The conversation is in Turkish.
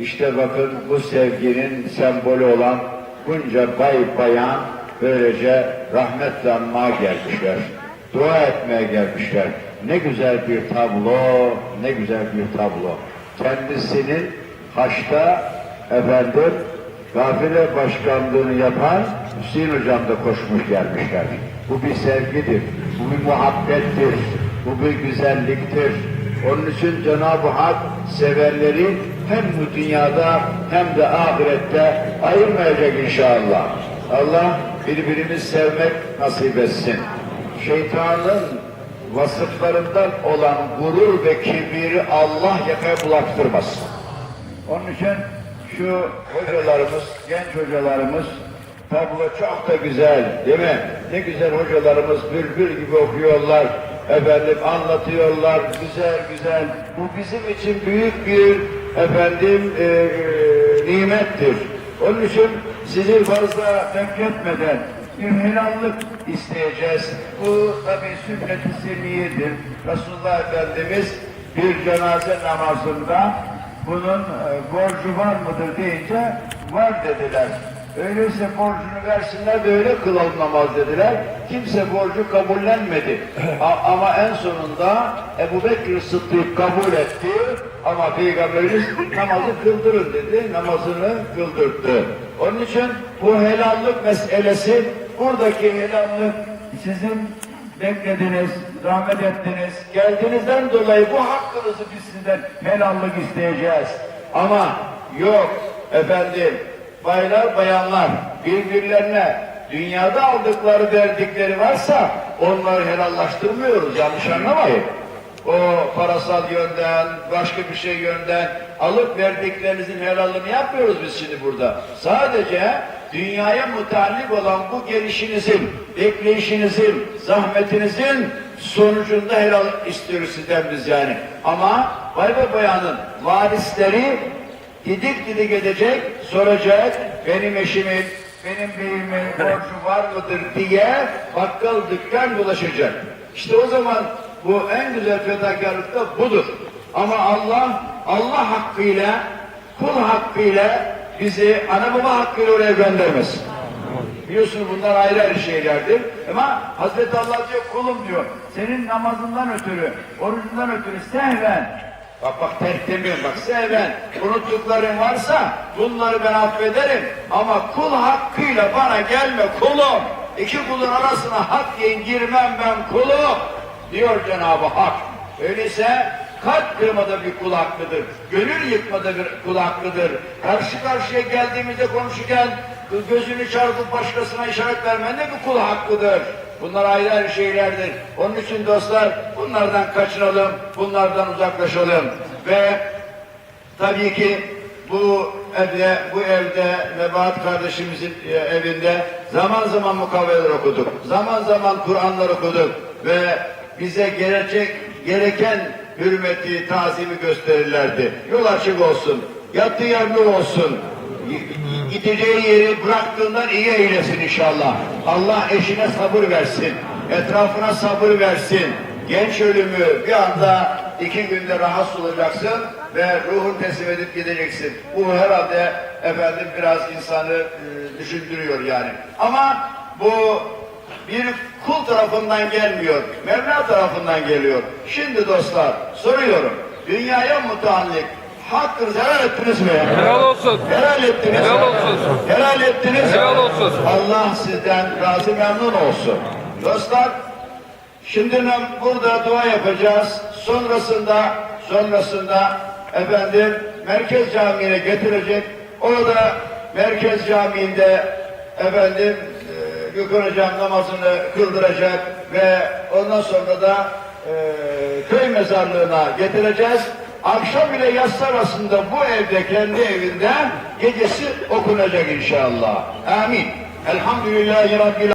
İşte bakın bu sevginin sembolü olan bunca bay bayan böylece rahmetle anmaya gelmişler. Dua etmeye gelmişler. Ne güzel bir tablo, ne güzel bir tablo. Kendisinin Haç'ta efendim gafile başkanlığını yapan Hüseyin Hocam da koşmuş gelmişler. Bu bir sevgidir, bu bir muhabbettir, bu bir güzelliktir. Onun için Cenab-ı Hak severleri hem bu dünyada hem de ahirette ayırmayacak inşallah. Allah birbirimizi sevmek nasip etsin. Şeytanın vasıflarından olan gurur ve kibiri Allah yakaya bulaştırmasın. Onun için şu hocalarımız, genç hocalarımız tablo çok da güzel değil mi? Ne güzel hocalarımız bülbül gibi okuyorlar. Efendim anlatıyorlar güzel güzel. Bu bizim için büyük bir efendim e, e, nimettir. Onun için sizi fazla bekletmeden bir helallik isteyeceğiz. Bu tabi sünnet-i seniyedir. Resulullah Efendimiz bir cenaze namazında bunun e, borcu var mıdır deyince var dediler. Öyleyse borcunu versinler de öyle kılalım namaz dediler. Kimse borcu kabullenmedi. Ama en sonunda Ebu Bekir Sıddık kabul etti. Ama Peygamberimiz namazı kıldırın dedi. Namazını kıldırdı. Onun için bu helallik meselesi buradaki helallik sizin beklediniz, zahmet ettiniz. Geldiğinizden dolayı bu hakkınızı biz sizden helallik isteyeceğiz. Ama yok efendim baylar bayanlar birbirlerine dünyada aldıkları verdikleri varsa onları helallaştırmıyoruz yanlış anlamayın. O parasal yönden, başka bir şey yönden alıp verdiklerinizin helalını yapmıyoruz biz şimdi burada. Sadece dünyaya mutallik olan bu gelişinizin, bekleyişinizin, zahmetinizin sonucunda helal istiyoruz sizden biz yani. Ama bay ve bayanın varisleri didik didik edecek, soracak, benim eşimin, benim beyimin borcu var mıdır diye bakkal dükkan dolaşacak. İşte o zaman bu en güzel fedakarlık da budur. Ama Allah, Allah hakkıyla, kul hakkıyla bizi ana baba hakkıyla oraya göndermesin. Biliyorsunuz bunlar ayrı ayrı şeylerdir. Ama Hazreti Allah diyor kulum diyor. Senin namazından ötürü, orucundan ötürü sehven. Bak bak terk demiyorum bak sehven. Unuttukların varsa bunları ben affederim. Ama kul hakkıyla bana gelme kulum. İki kulun arasına hak yiyin girmem ben kulum. Diyor Cenab-ı Hak. Öyleyse kalp kırmada bir kul hakkıdır. Gönül yıkmada bir kul hakkıdır. Karşı karşıya geldiğimizde konuşurken gözünü çarpıp başkasına işaret vermen de bir kul hakkıdır. Bunlar ayrı ayrı şeylerdir. Onun için dostlar bunlardan kaçınalım, bunlardan uzaklaşalım. Ve tabii ki bu evde, bu evde Nebahat kardeşimizin e, evinde zaman zaman mukavveler okuduk. Zaman zaman Kur'anlar okuduk ve bize gelecek, gereken hürmeti, tazimi gösterirlerdi. Yol açık olsun, yattığı yer nur olsun, gideceği yeri bıraktığından iyi eylesin inşallah. Allah eşine sabır versin, etrafına sabır versin. Genç ölümü bir anda iki günde rahatsız olacaksın ve ruhun teslim edip gideceksin. Bu herhalde efendim biraz insanı e, düşündürüyor yani. Ama bu bir kul tarafından gelmiyor, Mevla tarafından geliyor. Şimdi dostlar soruyorum, dünyaya mutallik hakkınızı helal ettiniz mi? Helal olsun. Helal ettiniz. Helal olsun. Helal ettiniz. Helal olsun. Allah sizden razı memnun olsun. Dostlar, şimdi burada dua yapacağız. Sonrasında, sonrasında efendim Merkez Camii'ne getirecek. Orada Merkez Camii'nde efendim e, Gökhan Hocam namazını kıldıracak ve ondan sonra da e, köy mezarlığına getireceğiz. Akşam ile yatsı arasında bu evde, kendi evinde gecesi okunacak inşallah. Amin. Elhamdülillahi Rabbil